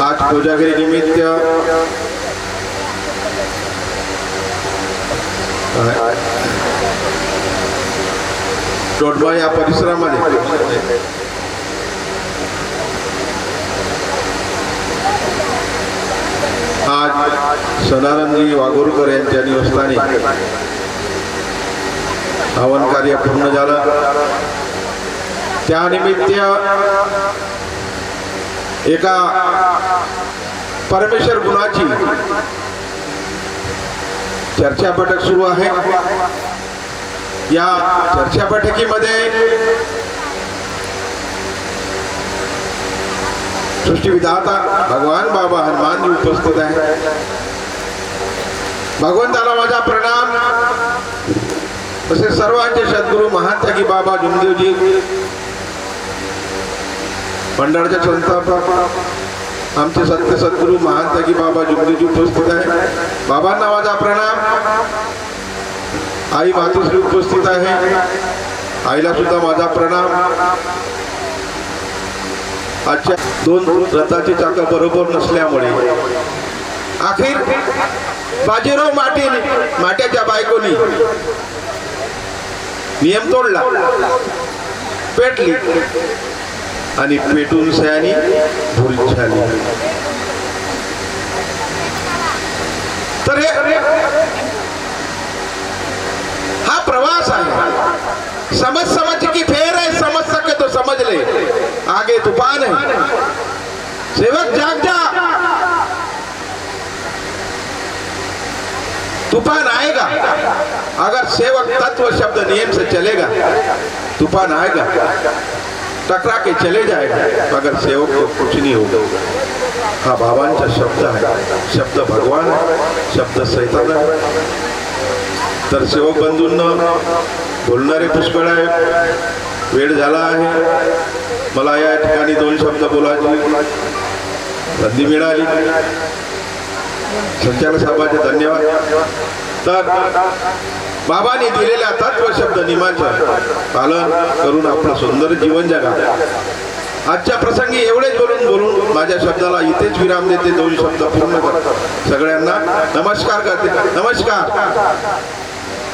आज कोजागिरी निमित्त. टोटबा या परिसरामध्ये. आज सदानंदजी वाघोरकर यांच्या निवस्थानी हवन कार्य पूर्ण झालं. त्यानिमित्त एका परमेश्वर गुणाची चर्चा बैठक सुरू आहे. या चर्चा सृष्टी विधाता भगवान बाबा हनुमान जी उपस्थित आहे भगवंताला माझा प्रणाम. तसेच सर्वांचे सद्गुरू महात्यागी बाबा जुमदेवजी भंडारच्या संस्थापक आमचे सत्य सद्गुरू महात्यागी बाबा जुमदेवजी उपस्थित आहे बाबांना माझा प्रणाम. आई मातोश्री उपस्थित आहे. आईला सुद्धा माझा प्रणाम. आजच्या दोन रथाची चाकं बरोबर नसल्यामुळे. अखेर बाजीराव माटे माट्याच्या बायकोनी नियम तोडला. पेटली. पेटून सयानी भूल हे हा प्रवास आहे. समझ समझ की फेर है समझ सके तो समझ ले आगे तूफ़ान है सेवक जाग जा. तूफ़ान आएगा. अगर सेवक तत्व शब्द नियम से चलेगा, तूफ़ान आएगा. टकरा के चले जाएगा मगर सेवक को कुछ नहीं होगा। हा बाबांचा शब्द आहे शब्द भगवान आहे शब्द सैतान। आहे तर सेवक बंधूंना बोलणारे पुष्कळ आहे वेळ झाला आहे मला या ठिकाणी दोन शब्द बोलायचे संधी मिळाली. संचालक साहेबांचे धन्यवाद. तर बाबाने दिलेल्या तत्व शब्द नियमाचं पालन करून आपलं सुंदर जीवन जगा. आजच्या प्रसंगी एवढेच बोलून बोलून माझ्या शब्दाला इथेच विराम देते दोन शब्द पूर्ण करतात सगळ्यांना नमस्कार करते. नमस्कार.